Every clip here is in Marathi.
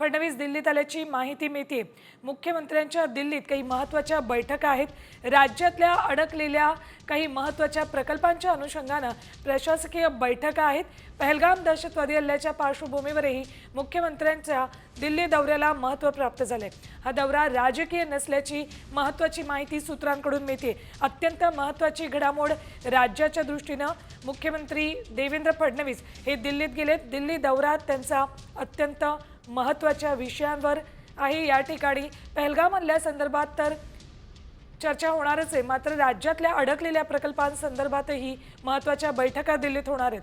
फडणवीस दिल्लीत आल्याची माहिती मिळते. मुख्यमंत्र्यांच्या दिल्लीत काही महत्त्वाच्या बैठका आहेत. राज्यातल्या अडकलेल्या काही महत्त्वाच्या प्रकल्पांच्या अनुषंगानं प्रशासकीय बैठका आहेत. पहलगाम दहशतवादी हल्ल्याच्या पार्श्वभूमीवरही मुख्यमंत्र्यांच्या दिल्ली दौऱ्याला महत्त्व प्राप्त झालंय. हा दौरा राजकीय नसल्याची महत्त्वाची माहिती सूत्रांकडून मिळते. अत्यंत महत्त्वाची घडामोड राज्याच्या दृष्टीनं मुख्यमंत्री देवेंद्र फडणवीस हे दिल्लीत गेलेत. दिल्ली दौरा त्यांचा अत्यंत महत्त्वाच्या विषयांवर आहे या ठिकाणी. पहलगाम हल्ल्यासंदर्भात तर चर्चा होणारच आहे. मात्र राज्यातल्या अडकलेल्या प्रकल्पांसंदर्भातही महत्त्वाच्या बैठका दिल्लीत होणार आहेत.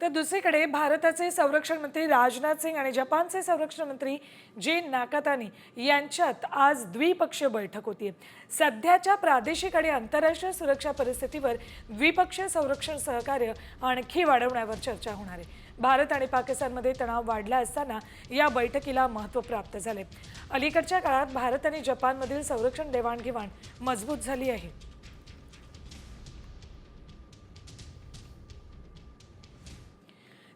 तर दुसरीकडे भारताचे संरक्षण मंत्री राजनाथ सिंग आणि जपानचे संरक्षण मंत्री जे नाकातानी यांच्यात आज द्विपक्षीय बैठक होती सध्याच्या प्रादेशिक आणि आंतरराष्ट्रीय सुरक्षा परिस्थितीवर द्विपक्षीय संरक्षण सहकार्य आणखी वाढवण्यावर चर्चा होणार आहे. भारत आणि पाकिस्तानमध्ये तणाव वाढला असताना या बैठकीला महत्त्व प्राप्त झाले अलीकडच्या काळात भारत आणि जपानमधील संरक्षण देवाणघेवाण मजबूत झाली आहे.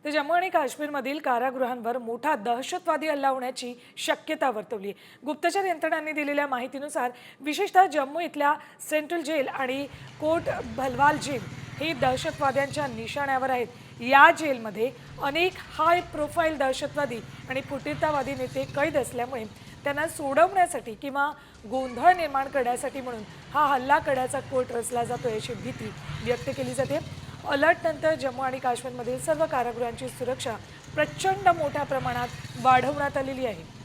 तर जम्मू आणि काश्मीरमधील कारागृहांवर मोठा दहशतवादी हल्ला होण्याची शक्यता वर्तवली गुप्तचर यंत्रणांनी दिलेल्या माहितीनुसार विशेषतः जम्मू इथल्या सेंट्रल जेल आणि कोट भलवाल जेल ही दहशतवाद्यांच्या निशाण्यावर आहेत. या जेलमध्ये अनेक हाय प्रोफाईल दहशतवादी आणि फुटीरतावादी नेते कैद असल्यामुळे त्यांना सोडवण्यासाठी किंवा गोंधळ निर्माण करण्यासाठी म्हणून हा हल्ला करण्याचा कोट रचला जातो याची भीती व्यक्त केली जाते. अलर्टनंतर जम्मू आणि काश्मीरमधील सर्व कारागृहांची सुरक्षा प्रचंड मोठ्या प्रमाणात वाढवण्यात आलेली आहे.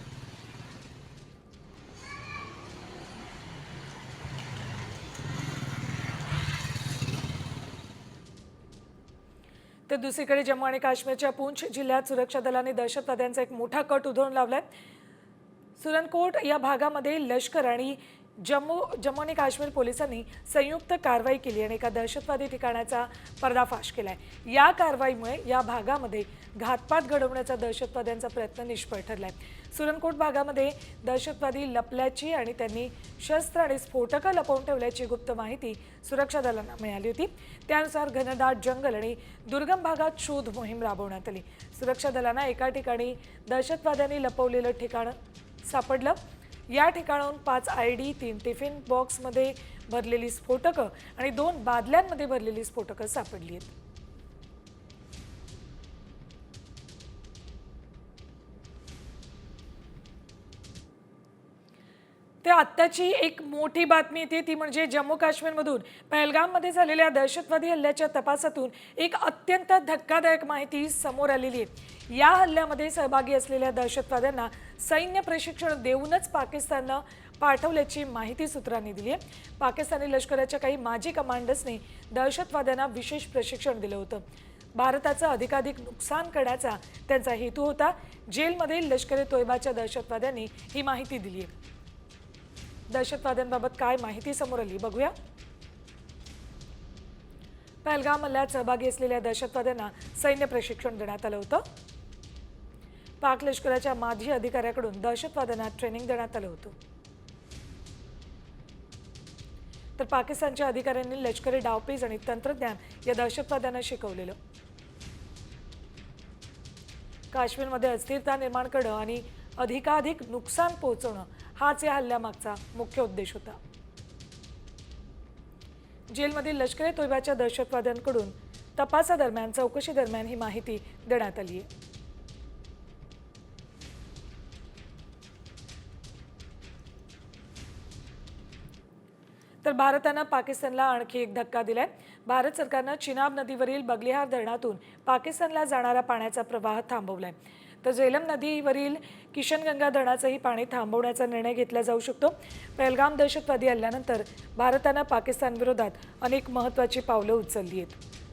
तर दुसरीकडे जम्मू आणि काश्मीरच्या पूंछ जिल्ह्यात सुरक्षा दलाने दहशतवाद्यांचा एक मोठा कट उधळून लावलाय. सुरनकोट या भागामध्ये लष्कर आणि जम्मू जम्मू आणि काश्मीर पोलिसांनी संयुक्त कारवाई केली आणि एका दहशतवादी ठिकाणाचा पर्दाफाश केला आहे या कारवाईमुळे या भागामध्ये घातपात घडवण्याचा दहशतवाद्यांचा प्रयत्न निष्फळ ठरला आहे सुरनकोट भागामध्ये दहशतवादी लपल्याची आणि त्यांनी शस्त्र आणि स्फोटकं लपवून ठेवल्याची गुप्त माहिती सुरक्षा दलांना मिळाली होती. त्यानुसार घनदाट जंगल आणि दुर्गम भागात शोध मोहीम राबवण्यात आली. सुरक्षा दलांना एका ठिकाणी दहशतवाद्यांनी लपवलेलं ठिकाण सापडलं. या ठिकाणाहून पाच आय डी तीन टिफिन बॉक्समध्ये भरलेली स्फोटकं आणि दोन बादल्यांमध्ये भरलेली स्फोटकं सापडली आहेत. ते आत्ताची एक मोठी बातमी येते ती म्हणजे जम्मू काश्मीरमधून पहलगाममध्ये झालेल्या दहशतवादी हल्ल्याच्या तपासातून एक अत्यंत धक्कादायक माहिती समोर आलेली आहे. या हल्ल्यामध्ये सहभागी असलेल्या दहशतवाद्यांना सैन्य प्रशिक्षण देऊनच पाकिस्ताननं पाठवल्याची माहिती सूत्रांनी दिली आहे. पाकिस्तानी लष्कराच्या काही माजी कमांडर्सने दहशतवाद्यांना विशेष प्रशिक्षण दिलं होतं. भारताचं अधिकाधिक नुकसान करण्याचा त्यांचा हेतू होता. जेलमध्ये लष्करे तोयबाच्या दहशतवाद्यांनी ही माहिती दिली आहे. दहशतवाद्यांबाबत काय माहिती समोर आली? बघूया. पहलगाम हल्ल्यात सहभागी असलेल्या दहशतवाद्यांना सैन्य प्रशिक्षण देण्यात आलं होतं. पाक लष्कराच्या माजी अधिकाऱ्याकडून दहशतवाद्यांना ट्रेनिंग देण्यात आलं होतं. तर पाकिस्तानच्या अधिकाऱ्यांनी लष्करी डावपेज आणि तंत्रज्ञान या दहशतवाद्यांना शिकवलेलं. काश्मीरमध्ये अस्थिरता निर्माण करणं आणि अधिकाधिक नुकसान पोहोचवणं हाच या हल्ल्यामागचा मुख्य उद्देश होता. जेलमधील लष्करे तोयबाच्या दहशतवाद्यांकडून तपासादरम्यान चौकशी दरम्यान ही माहिती देण्यात आली आहे भारतानं पाकिस्तानला आणखी एक धक्का दिलाय. भारत सरकारनं चिनाब नदीवरील बगलिहार धरणातून पाकिस्तानला जाणारा पाण्याचा प्रवाह थांबवलाय. तर झेलम नदीवरील किशनगंगा धरणाचंही पाणी थांबवण्याचा निर्णय घेतला जाऊ शकतो. पहलगाम दहशतवादी हल्ल्यानंतर भारतानं पाकिस्तानविरोधात अनेक महत्त्वाची पावलं उचलली आहेत.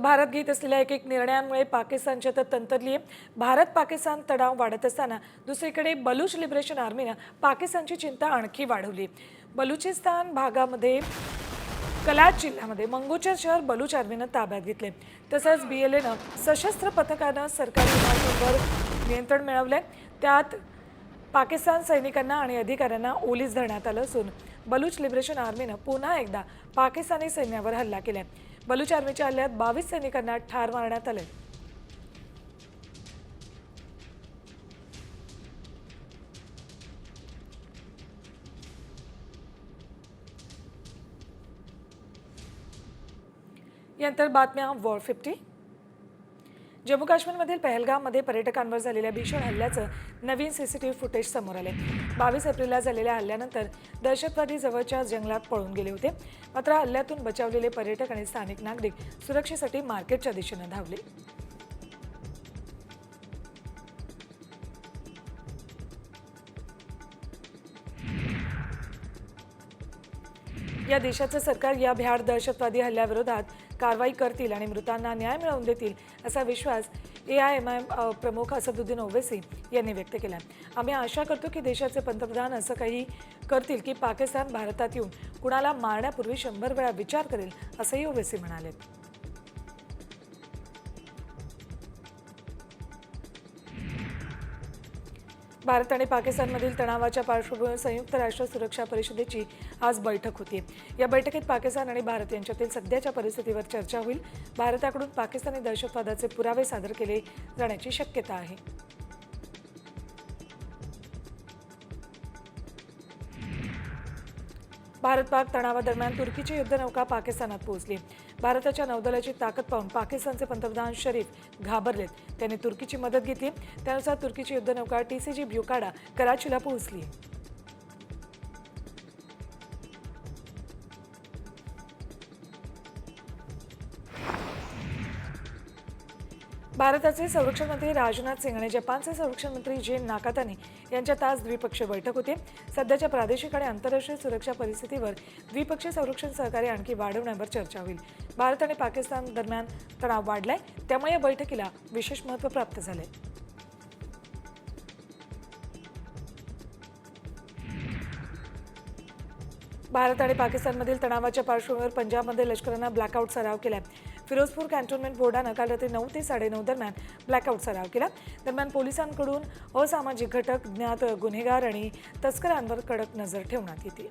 भारत घेत असलेल्या एक एक निर्णयांमुळे पाकिस्तानच्या तर तंतरली आहे भारत पाकिस्तान तणाव वाढत असताना दुसरीकडे बलूच लिबरेशन आर्मीनं पाकिस्तानची चिंता आणखी वाढवली. बलुचिस्तान भागामध्ये कलाच जिल्ह्यामध्ये मंगोचर शहर बलूच आर्मीनं ताब्यात घेतले. तसंच बी एल एनं सशस्त्र पथकानं सरकारी इमारतींवर नियंत्रण मिळवले त्यात पाकिस्तान सैनिकांना आणि अधिकाऱ्यांना ओलीस धरण्यात आलं असून बलूच लिबरेशन आर्मीनं पुन्हा एकदा पाकिस्तानी सैन्यावर हल्ला केलाय. बलूच आर्मीच्या हल्ल्यात बावीस सैनिकांना ठार मारण्यात आले. यानंतर बातम्या वॉर फिफ्टी जम्मू काश्मीरमधील पहलगाममध्ये पर्यटकांवर झालेल्या भीषण हल्ल्याचं नवीन सीसीटीव्ही फुटेज समोर आले बावीस एप्रिलला झालेल्या हल्ल्यानंतर दहशतवादी जवळच्या जंगलात पळून गेले होते. मात्र हल्ल्यातून बचावलेले पर्यटक आणि स्थानिक नागरिक सुरक्षेसाठी मार्केटच्या दिशेनं धावले. या देशाचं सरकार या भ्याड दहशतवादी हल्ल्याविरोधात कारवाई करतील आणि मृतांना न्याय मिळवून देतील असा विश्वास ए आय एम आय प्रमुख असदुद्दीन ओवेसी यांनी व्यक्त केला. आम्ही आशा करतो की देशाचे पंतप्रधान असं काही करतील की पाकिस्तान भारतात येऊन कुणाला मारण्यापूर्वी शंभर वेळा विचार करेल असंही ओवेसी म्हणाले. भारत आणि पाकिस्तानमधील तणावाच्या पार्श्वभूमीवर संयुक्त राष्ट्र सुरक्षा परिषदेची आज बैठक होती. या बैठकीत पाकिस्तान आणि भारत यांच्यातील सध्याच्या परिस्थितीवर चर्चा होईल. भारताकडून पाकिस्तानी दहशतवादाचे पुरावे सादर केले जाण्याची शक्यता आहे. भारत पाक तणावादरम्यान तुर्कीची युद्धनौका पाकिस्तानात पोहोचली. भारताच्या नौदलाची ताकद पाहून पाकिस्तानचे पंतप्रधान शरीफ घाबरलेत. त्यांनी तुर्कीची मदत घेतली. त्यानुसार तुर्कीची युद्धनौका टीसीजी ब्युकाडा कराचीला पोहोचली. भारताचे संरक्षण मंत्री राजनाथ सिंग आणि जपानचे संरक्षण मंत्री जेन नाकातानी यांच्यात आज द्विपक्षीय बैठक होते. सध्याच्या प्रादेशिक आणि आंतरराष्ट्रीय सुरक्षा परिस्थितीवर द्विपक्षीय संरक्षण सहकार्य आणखी वाढवण्यावर चर्चा होईल. भारत आणि पाकिस्तान दरम्यान तणाव वाढलाय त्यामुळे या बैठकीला विशेष महत्त्व प्राप्त झाले भारत आणि पाकिस्तानमधील तणावाच्या पार्श्वभूमीवर पंजाबमध्ये लष्करानं ब्लॅकआउट सराव केलाय. फिरोजपूर कॅन्टोन्मेंट बोर्डानं काल रात्री नऊ ते साडेनऊ दरम्यान ब्लॅकआउट सराव केला. दरम्यान पोलिसांकडून असामाजिक घटक ज्ञात गुन्हेगार आणि तस्करांवर कडक नजर ठेवण्यात येते.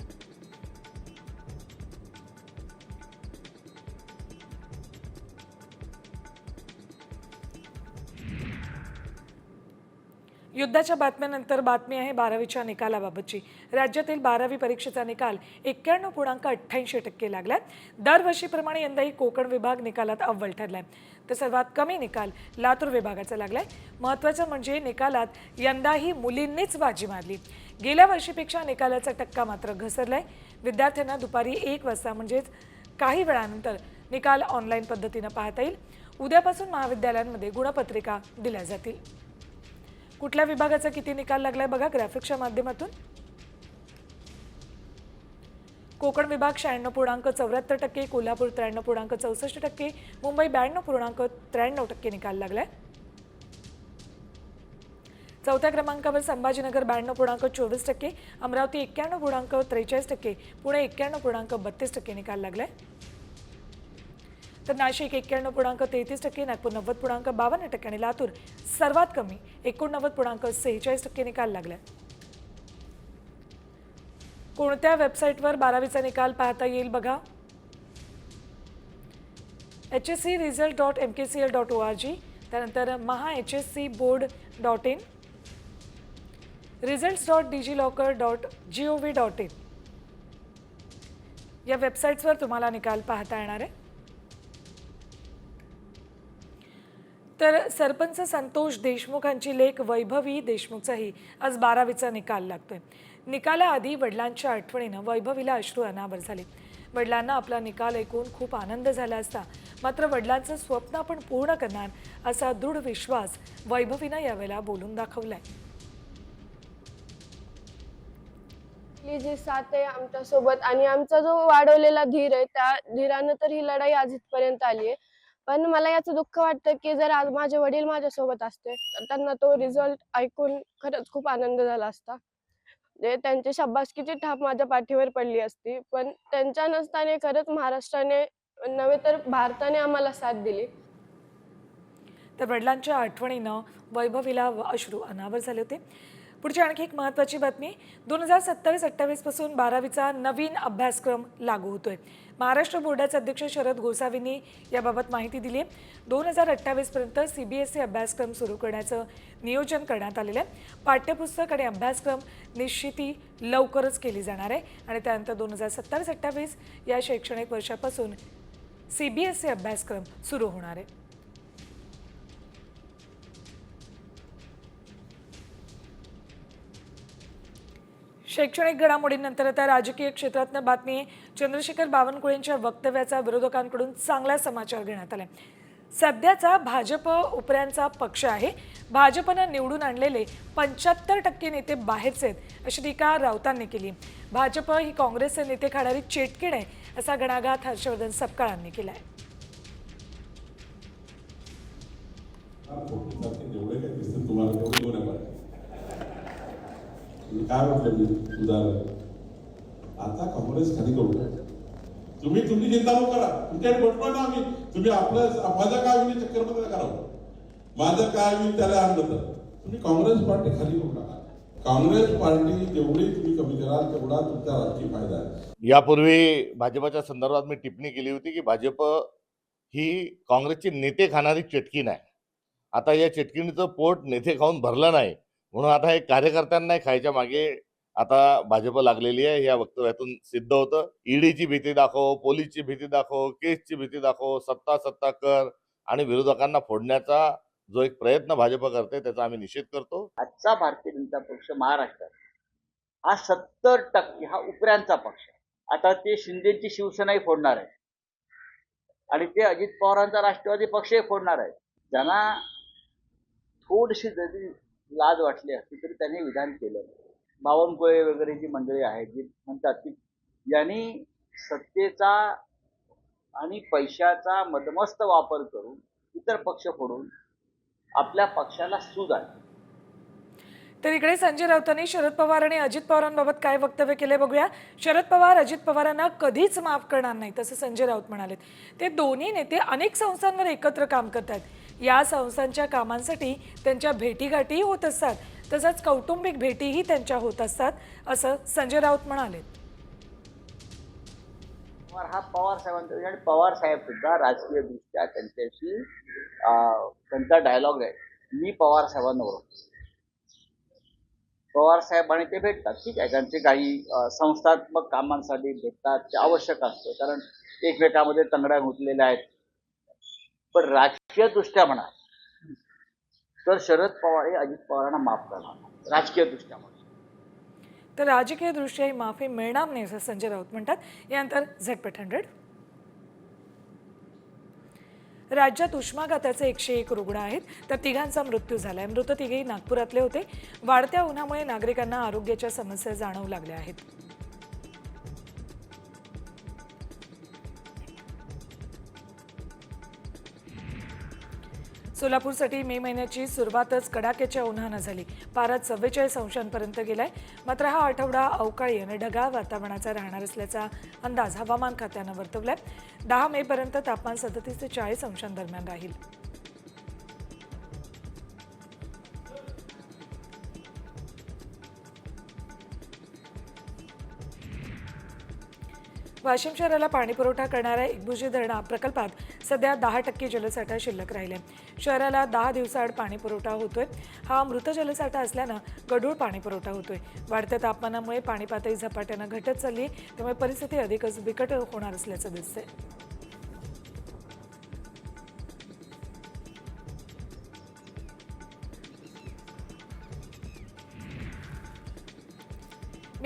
युद्धाच्या बातम्यानंतर बातमी आहे बारावीच्या निकालाबाबतची. राज्यातील बारावी परीक्षेचा निकाल एक्क्याण्णव पूर्णांक अठ्ठ्याऐंशी टक्के लागलाय. दरवर्षीप्रमाणे यंदाही कोकण विभाग निकालात अव्वल ठरलाय. तर सर्वात कमी निकाल लातूर विभागाचा लागलाय. महत्त्वाचं म्हणजे निकालात यंदाही मुलींनीच बाजी मारली. गेल्या वर्षीपेक्षा निकालाचा टक्का मात्र घसरलाय. विद्यार्थ्यांना दुपारी एक वाजता म्हणजेच काही वेळानंतर निकाल ऑनलाईन पद्धतीनं पाहता येईल. उद्यापासून महाविद्यालयांमध्ये गुणपत्रिका दिल्या जातील. कुठल्या विभागाचा किती निकाल लागलाय बघा ग्राफिक्सच्या माध्यमातून. कोकण विभाग शहाण्णव पूर्णांक चौऱ्याहत्तर टक्के कोल्हापूर त्र्याण्णव पूर्णांक चौसष्ट टक्के मुंबई ब्याण्णव पूर्णांक त्र्याण्णव टक्के निकाल लागलाय. चौथ्या क्रमांकावर संभाजीनगर ब्याण्णव पूर्णांक चोवीस टक्के अमरावती एक्क्याण्णव पूर्णांक त्रेचाळीस टक्के पुणे एक्क्याण्णव पूर्णांक बत्तीस टक्के निकाल लागलाय. तर नाशिक एक्क्याण्णव पूर्णांक तेहतीस टक्के नागपूर नव्वद पूर्णांक बावन्न टक्के आणि लातूर सर्वात कमी एकोणनव्वद पूर्णांक सेहेचाळीस टक्के निकाल लागलाय कोणत्या वेबसाईटवर बारावीचा निकाल पाहता येईल बघा? H S C result dot M K C L dot O R G त्यानंतर Maha H S C board dot in results dot DigiLocker dot G O V dot in या वेबसाईट्सवर तुम्हाला निकाल पाहता येणार आहे. तर सरपंच संतोष देशमुखांची लेख वैभवी देशमुखचाही आज बारावीचा निकाल लागतोय. निकालाआधी वडिलांच्या आठवणीनं वैभवीला अश्रू अनावर झाले. वडिलांना आपला निकाल ऐकून खूप आनंद झाला असता मात्र वडिलांचं स्वप्न आपण पूर्ण करणार असा दृढ विश्वास वैभवीनं यावेळेला बोलून दाखवलाय. आपली जी साथ आहे आमच्यासोबत आणि आमचा जो वाढवलेला धीर आहे त्या धीरानं तर ही लढाई आज इथपर्यंत आली आहे. पण मला याचं दुःख वाटतं की जर आज माझे वडील माझ्या सोबत असते तर त्यांना तो रिझल्ट ऐकून खरंच खूप आनंद झाला असता. म्हणजे त्यांची शाबासकीची थाप माझ्या पाठीवर पडली असती पण त्यांच्या नसताने खरंच महाराष्ट्राने नव्हे तर भारताने आम्हाला साथ दिली. तर वडिलांच्या आठवणीनं वैभवीला अश्रू अनावर झाले होते. पुढची आणखी एक महत्त्वाची बातमी दोन हजार सत्तावीस अठ्ठावीसपासून बारावीचा नवीन अभ्यासक्रम लागू होतोय. महाराष्ट्र बोर्डाचे अध्यक्ष शरद गोसावींनी याबाबत माहिती दिली आहे दोन हजार अठ्ठावीसपर्यंत सी बी एस ई अभ्यासक्रम सुरू करण्याचं नियोजन करण्यात आलेलं आहे. पाठ्यपुस्तक आणि अभ्यासक्रम निश्चिती लवकरच केली जाणार आहे आणि त्यानंतर दोन हजार सत्तावीस अठ्ठावीस या शैक्षणिक वर्षापासून सी बी एस ई अभ्यासक्रम सुरू होणार आहे. शैक्षणिक घडामोडींनंतर आता राजकीय क्षेत्रातनं बातमी आहे. चंद्रशेखर बावनकुळेंच्या वक्तव्याचा विरोधकांकडून चांगला समाचार घेण्यात आलाय. सध्याचा भाजप उपऱ्यांचा पक्ष आहे. भाजपनं निवडून आणलेले पंच्याहत्तर टक्के नेते बाहेरचे आहेत अशी टीका राऊतांनी केली भाजप ही काँग्रेसचे नेते खाणारी चेटकीण आहे असा गणाघात हर्षवर्धन सपकाळांनी केला तुम्हाला आहे काय म्हटलं मी? उदाहरण. आता काँग्रेस खाली करू तुम्ही तुमची चिंता नको करा तुमच्याकडे बटवा ना आम्ही. तुम्ही आपलं माझं काय होईल चक्कर चक्करमध्ये करावं माझं काय होईल त्याला आणलं तर तुम्ही काँग्रेस पार्टी खाली करू नका. काँग्रेस पार्टी जेवढी तुम्ही कमी कराल तेवढा तुमचा राजकीय फायदा आहे. यापूर्वी भाजपच्या संदर्भात मी टिप्पणी केली होती की भाजप ही काँग्रेसची नेते खाणारी चटकीन आहे आता या चटकिनीचं पोट नेते खाऊन भरलं नाही. म्हणून आता हे कार्यकर्त्यांना खायच्या मागे आता भाजप लागलेली आहे या वक्तव्यातून सिद्ध होतं. ईडीची भीती दाखव पोलीसची भीती दाखव केसची भीती दाखव सत्ता सत्ता कर आणि विरोधकांना फोडण्याचा जो एक प्रयत्न भाजप करते त्याचा आम्ही निषेध करतो. आजचा भारतीय जनता पक्ष महाराष्ट्रात हा सत्तर टक्के हा उपऱ्यांचा पक्ष आता ते शिंदेची शिवसेनाही फोडणार आहे. आणि ते अजित पवारांचा राष्ट्रवादी पक्षही फोडणार आहे. ज्यांना थोडीशी जरी लाज वाटली असती तरी त्यांनी विधान केलं बावनकुळे वगैरे जी मंडळी आहेत जी म्हणतात की यांनी सत्तेचा आणि पैशाचा मदमस्त वापर करून इतर पक्ष फोडून आपल्या पक्षाला सूज आणली. तर इकडे संजय राऊतांनी शरद पवार आणि अजित पवारांबाबत काय वक्तव्य केले बघूया. शरद पवार अजित पवारांना कधीच माफ करणार नाही तसं संजय राऊत म्हणाले ते दोन्ही नेते अनेक संस्थांवर एकत्र काम करतात या संस्थांच्या कामांसाठी त्यांच्या भेटीगाठीही होत असतात तसंच कौटुंबिक भेटीही त्यांच्या होत असतात असं संजय राऊत म्हणाले पवार हा पवार साहेबांचा आणि पवार साहेब सुद्धा राजकीय दृष्ट्या त्यांच्याशी त्यांचा डायलॉग आहे. मी पवार साहेबांबरोबर. पवार साहेब आणि ते भेटतात. ठीक आहे त्यांचे काही संस्थात्मक कामांसाठी भेटतात ते आवश्यक असतं. कारण एकमेकामध्ये तंगड्या घुटलेल्या आहेत. पण राजकीय दृष्ट्या म्हणा तर शरद पवार हे अजित पवारांना माफ करणार राजकीय दृष्ट्या म्हणा. तर राजकीयदृष्ट्या ही माफी मिळणार नाही असं संजय राऊत म्हणतात. यानंतर झटपट हंड्रेड राज्यात उष्माघाताचे एकशे एक रुग्ण आहेत तर तिघांचा मृत्यू झालाय. मृत तिघेही नागपुरातले होते. वाढत्या उन्हामुळे नागरिकांना आरोग्याच्या समस्या जाणवू लागल्या आहेत. सोलापूरसाठी मे महिन्याची सुरुवातच कडाक्याच्या उन्हानं झाली. पारा चव्वेचाळीस अंशांपर्यंत गेलाय. मात्र हा आठवडा अवकाळी आणि ढगाळ वातावरणाचा राहणार असल्याचा अंदाज हवामान खात्यानं वर्तवलाय. दहा मेपर्यंत तापमान सदतीस ते चाळीस अंशांदरम्यान राहील. वाशिम शहराला पाणीपुरवठा करणाऱ्या एकभुजी धरणा प्रकल्पात सध्या दहा टक्के जलसाठा शिल्लक राहिले शहराला दहा दिवसाआड पाणीपुरवठा होतोय. हा मृत जलसाठा असल्यानं गढूळ पाणीपुरवठा होतोय. वाढत्या तापमानामुळे पाणी पातळी झपाट्यानं घटत चालली त्यामुळे परिस्थिती अधिकच बिकट होणार असल्याचं दिसतंय.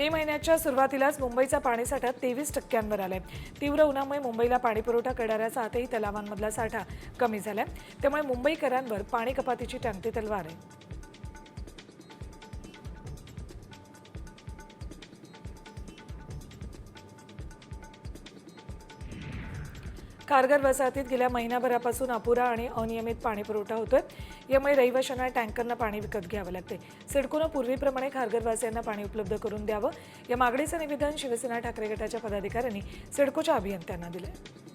मे महिन्याच्या सुरुवातीलाच मुंबईचा पाणीसाठा तेवीस टक्क्यांवर आलाय. तीव्र उन्हामुळे मुंबईला पाणीपुरवठा करणाऱ्या सातही तलावांमधला साठा कमी झालाय. त्यामुळे मुंबईकरांवर पाणी कपातीची टांगती तलवार आहे. कारगर वसाहतीत गेल्या महिनाभरापासून अपुरा आणि अनियमित पाणीपुरवठा होतोय. यामुळे रहिवाशांना टँकरनं पाणी विकत घ्यावं लागते सिडकोनं पूर्वीप्रमाणे खारघरवासियांना पाणी उपलब्ध करून द्यावं. या मागणीचं निवेदन शिवसेना ठाकरे गटाच्या पदाधिकाऱ्यांनी सिडकोच्या अभियंत्यांना आहे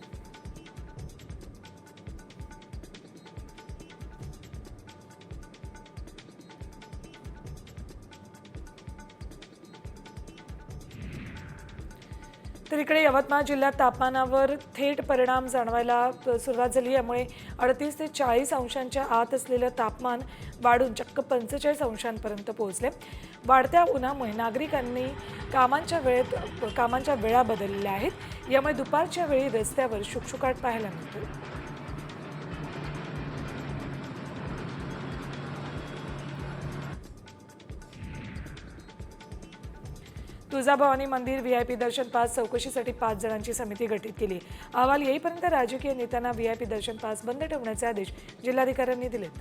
तर इकडे यवतमाळ जिल्ह्यात तापमानावर थेट परिणाम जाणवायला सुरुवात झाली. यामुळे अडतीस ते चाळीस अंशांच्या आत असलेलं तापमान वाढून चक्क पंचेचाळीस अंशांपर्यंत पोहोचले. वाढत्या उन्हामुळे नागरिकांनी कामांच्या वेळेत कामांच्या वेळा बदललेल्या आहेत. यामुळे दुपारच्या वेळी रस्त्यावर शुकशुकाट पाहायला मिळतो तुळजाभवानी मंदिर व्ही आय पी दर्शन पास चौकशीसाठी पाच जणांची समिती गठीत केली. अहवाल येईपर्यंत राजकीय नेत्यांना व्ही आय पी दर्शन पास बंद ठेवण्याचे आदेश जिल्हाधिकाऱ्यांनी दिलेत.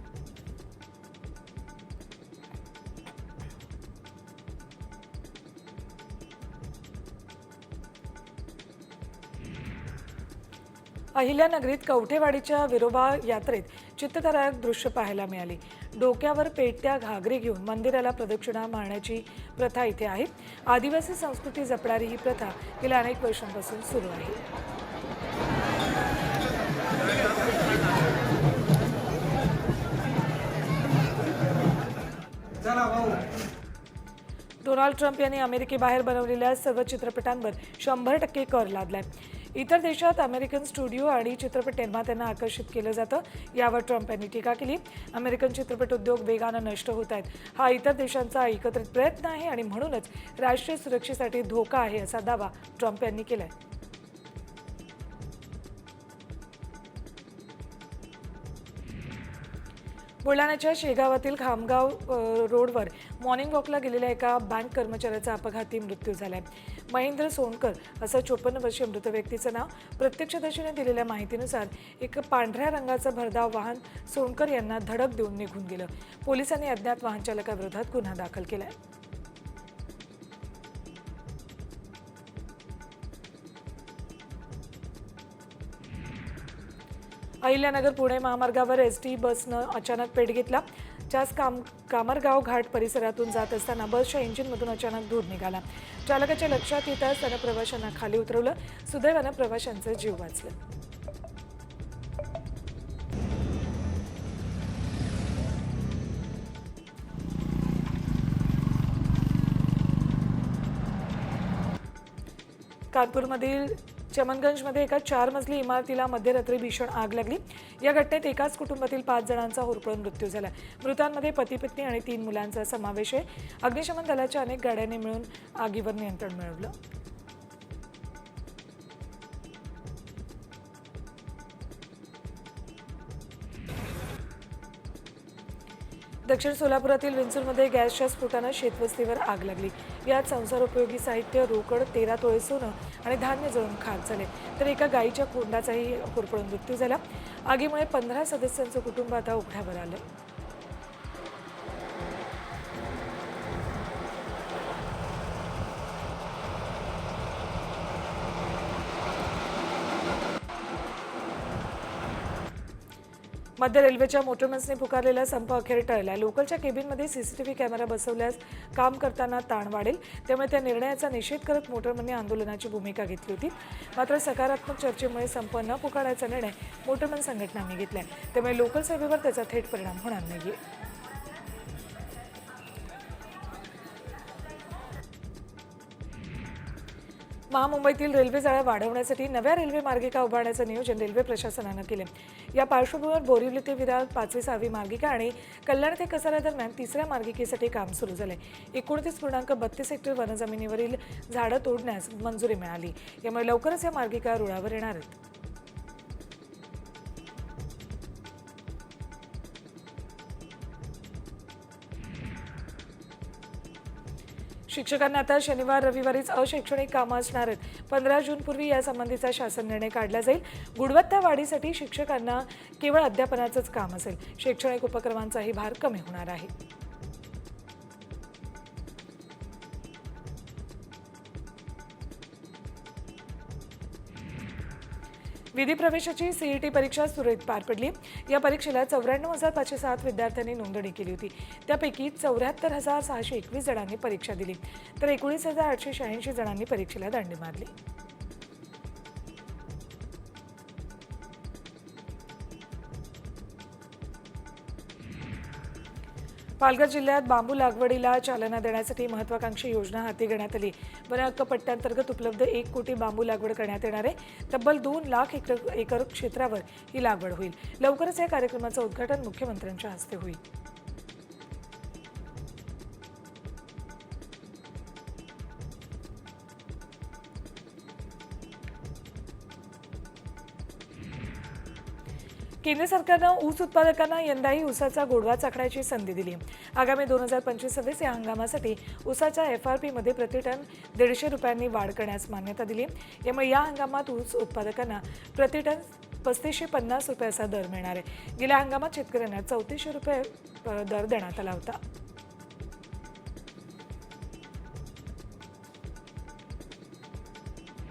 अहिल्यानगरीत कवठेवाडीच्या विरोबा यात्रेत चित्तथरारक दृश्य पाहायला मिळाली. डोक्यावर पेटत्या घागरी घेऊन मंदिराला प्रदक्षिणा मारण्याची प्रथा इथे आहे. आदिवासी संस्कृती जपणारी ही प्रथा गेल्या अनेक वर्षांपासून सुरू आहे. डोनाल्ड ट्रम्प यांनी अमेरिकेबाहेर बनवलेल्या सर्व चित्रपटांवर शंभर टक्के कर लादलाय. इतर देशात अमेरिकन स्टुडिओ आणि चित्रपट निर्मात्यांना आकर्षित केलं जातं. यावर ट्रम्प यांनी टीका केली. अमेरिकन चित्रपट उद्योग वेगानं नष्ट होत आहेत. हा इतर देशांचा एकत्रित प्रयत्न आहे आणि म्हणूनच राष्ट्रीय सुरक्षेसाठी धोका आहे असा दावा ट्रम्प यांनी केलाय. बुलढाण्याच्या शेगावातील खामगाव रोडवर मॉर्निंग वॉकला गेलेल्या एका बँक कर्मचाऱ्याचा अपघाती मृत्यू झालाय. महेंद्र सोनकर असं चोपन्न वर्षीय मृत व्यक्तीचं नाव प्रत्यक्षदर्शीने दिलेल्या माहितीनुसार एक पांढऱ्या रंगाचं भरधाव वाहन सोनकर यांना धडक देऊन निघून गेलं. पोलिसांनी अज्ञात वाहन चालकाविरोधात गुन्हा दाखल केलाय. अहिल्यानगर पुणे महामार्गावर एस टी बसनं अचानक पेट घेतला. त्याच काम कामरगाव घाट परिसरातून जात असताना बसच्या इंजिनमधून अचानक धूर निघाला. चालकाच्या लक्षात येताच त्यानं प्रवाशांना खाली उतरवलं. सुदैवानं प्रवाशांचं जीव वाचलं. कानपूरमधील चमनगंजमध्ये एका चार मजली इमारतीला मध्यरात्री भीषण आग लागली. या घटनेत एकाच कुटुंबातील पाच जणांचा होरपळून मृत्यू झाला. मृतांमध्ये पती पत्नी आणि तीन मुलांचा समावेश आहे. अग्निशमन दलाच्या अनेक गाड्यांनी मिळून आगीवर नियंत्रण मिळवलं. दक्षिण सोलापुरातील विंचूरमध्ये गॅसच्या स्फोटानं शेतवस्तीवर आग लागली. यात संसारोपयोगी साहित्य रोकड तेरा तोळे सोनं आणि धान्य जळून खाक झाले. तर एका गायीच्या कोंडाचाही होरपळून मृत्यू झाला. आगीमुळे पंधरा सदस्यांचं कुटुंब आता उघड्यावर आलं. मध्य रेल्वेच्या मोटरमन्सने पुकारलेला संप अखेर टळला. लोकलच्या केबिनमध्ये सीसीटीव्ही कॅमेरा बसवल्यास काम करताना ताण वाढेल. त्यामुळे त्या निर्णयाचा निषेध करत मोटरमनने आंदोलनाची भूमिका घेतली होती. मात्र सकारात्मक चर्चेमुळे संप न पुकारण्याचा निर्णय मोटरमन संघटनांनी घेतला त्यामुळे लोकल सेवेवर त्याचा थेट परिणाम होणार नाहीये. महामुंबईतील रेल्वे जाळ्या वाढवण्यासाठी नव्या रेल्वे मार्गिका उभारण्याचं नियोजन रेल्वे प्रशासनानं केलं या पार्श्वभूमीवर बोरिवली ते विरार पाचवी सहावी मार्गिका आणि कल्याण ते कसारा दरम्यान तिसऱ्या मार्गिकेसाठी काम सुरू झालंय. एकोणतीस पूर्णांक बत्तीस हेक्टर वनजमिनीवरील झाडं तोडण्यास मंजुरी मिळाली. यामुळे लवकरच या मार्गिका रुळावर येणार आहेत. शिक्षकांना आता शनिवार रविवारीच अशैक्षणिक कामं असणार आहेत. पंधरा जूनपूर्वी यासंबंधीचा शासन निर्णय काढला जाईल. गुणवत्ता वाढीसाठी शिक्षकांना केवळ अध्यापनाचंच काम असेल. शैक्षणिक उपक्रमांचाही भार कमी होणार आहे. विधी प्रवेशाची सीईटी परीक्षा सुरळीत पार पडली. या परीक्षेला चौऱ्याण्णव हजार पाचशे सात विद्यार्थ्यांनी नोंदणी केली होती. त्यापैकी चौऱ्याहत्तर हजार सहाशे एकवीस जणांनी परीक्षा दिली. तर एकोणीस हजार आठशे शहाऐंशी जणांनी परीक्षेला दांडी मारली पालघर जिल्ह्यात बांबू लागवडीला चालना देण्यासाठी महत्वाकांक्षी योजना हाती घेण्यात आली. वन हक्क पट्ट्यांतर्गत उपलब्ध एक कोटी बांबू लागवड करण्यात येणार आहे. तब्बल दोन लाख एकर एकर क्षेत्रावर ही लागवड होईल. लवकरच या कार्यक्रमाचं उद्घाटन मुख्यमंत्र्यांच्या हस्ते होईल. केंद्र सरकारनं ऊस उत्पादकांना यंदाही ऊसाचा गोडवा चाखण्याची संधी दिली. आगामी दोन हजार पंचवीस सव्वीस या हंगामासाठी ऊसाच्या एफ आर पीमध्ये प्रतिटन दीडशे रुपयांनी वाढ करण्यास मान्यता दिली. यामुळे या हंगामात ऊस उत्पादकांना प्रतिटन पस्तीसशे पन्नास रुपये असा दर मिळणार आहे. गेल्या हंगामात शेतकऱ्यांना चौतीसशे रुपये दर देण्यात आला होता.